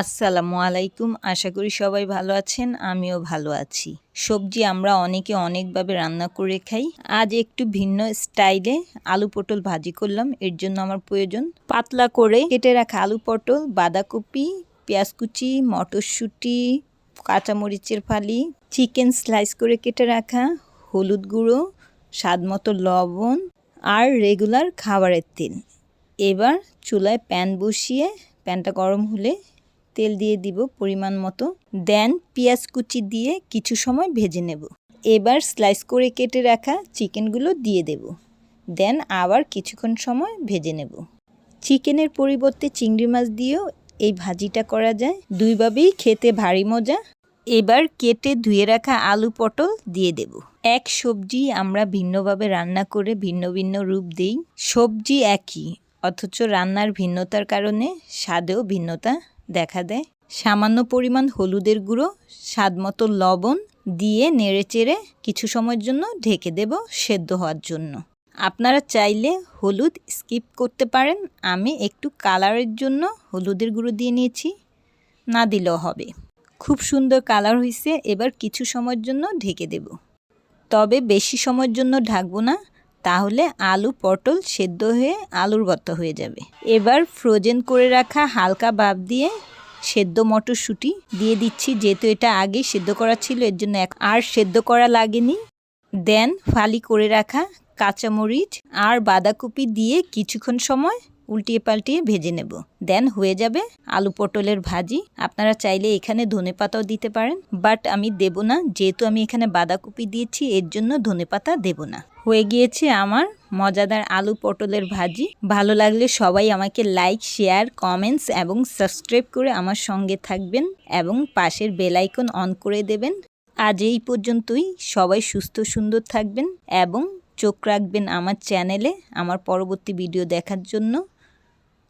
আসসালামু আলাইকুম। আশা করি সবাই ভালো আছেন, আমিও ভালো আছি। সবজি আমরা অনেকে অনেকভাবে রান্না করে খাই। আজ একটু ভিন্ন স্টাইলে আলু পটল ভাজি করলাম। এর জন্য আমার প্রয়োজন পাতলা করে কেটে রাখা আলু পটল, বাঁধাকপি, পেঁয়াজ কুচি, মটরশুঁটি, কাঁচামরিচের ফালি, চিকেন স্লাইস করে কেটে রাখা, হলুদ গুঁড়ো স্বাদ মতো লবণ আর রেগুলার খাবারের তেল। এবার চুলায় প্যান বসিয়ে, প্যানটা গরম হলে তেল দিয়ে দিব পরিমাণ মতো। দেন পেঁয়াজ কুচি দিয়ে কিছু সময় ভেজে নেব। এবার স্লাইস করে কেটে রাখা চিকেনগুলো দিয়ে দেব। দেন আবার কিছুক্ষণ সময় ভেজে নেব। চিকেনের পরিবর্তে চিংড়ি মাছ দিয়েও এই ভাজিটা করা যায়। দুইভাবেই খেতে ভারী মজা। এবার কেটে ধুয়ে রাখা আলু পটল দিয়ে দেব। এক সবজি আমরা ভিন্নভাবে রান্না করে ভিন্ন ভিন্ন রূপ দিই। সবজি একই, অথচ রান্নার ভিন্নতার কারণে স্বাদেও ভিন্নতা। দেখা দেয়। সামান্য পরিমাণ হলুদের গুঁড়ো, স্বাদমতো লবণ দিয়ে নেড়েচেড়ে কিছু সময়ের জন্য ঢেকে দেব সেদ্ধ হওয়ার জন্য। আপনারা চাইলে হলুদ স্কিপ করতে পারেন। আমি একটু কালারের জন্য হলুদের গুঁড়ো দিয়ে নিয়েছি। না দিলেও হবে। খুব সুন্দর কালার হয়েছে এবার কিছু সময়ের জন্য ঢেকে দেব। তবে বেশি সময়ের জন্য ঢাকবো না। তাহলে আলু পটল সেদ্ধ হয়ে আলুর ভর্তা হয়ে যাবে। এবার ফ্রোজেন করে রাখা হালকা ভাব দিয়ে সেদ্ধ মটরশুঁটি দিয়ে দিচ্ছি, যেহেতু এটা আগে সেদ্ধ করা ছিল, এর জন্য এক- আর সেদ্ধ করা লাগেনি। দেন ফালি করে রাখা কাঁচামরিচ আর বাঁধাকপি দিয়ে কিছুক্ষণ সময় উল্টিয়ে পাল্টিয়ে ভেজে নেব। দেন হয়ে যাবে আলু পটলের ভাজি। আপনারা চাইলে এখানে ধনেপাতাও দিতে পারেন বাট আমি দেব না। যেহেতু আমি এখানে বাঁধাকপি দিয়েছি, এর জন্য ধনেপাতা দেব না। হয়ে গিয়েছে আমার মজাদার আলু পটলের ভাজি। ভালো লাগলে সবাই আমাকে লাইক শেয়ার কমেন্টস এবং সাবস্ক্রাইব করে আমার সঙ্গে থাকবেন এবং পাশের বেলাইকন অন করে দেবেন। আজ এই পর্যন্তই। সবাই সুস্থ, সুন্দর থাকবেন এবং চোখ রাখবেন আমার চ্যানেলে আমার পরবর্তী ভিডিও দেখার জন্য।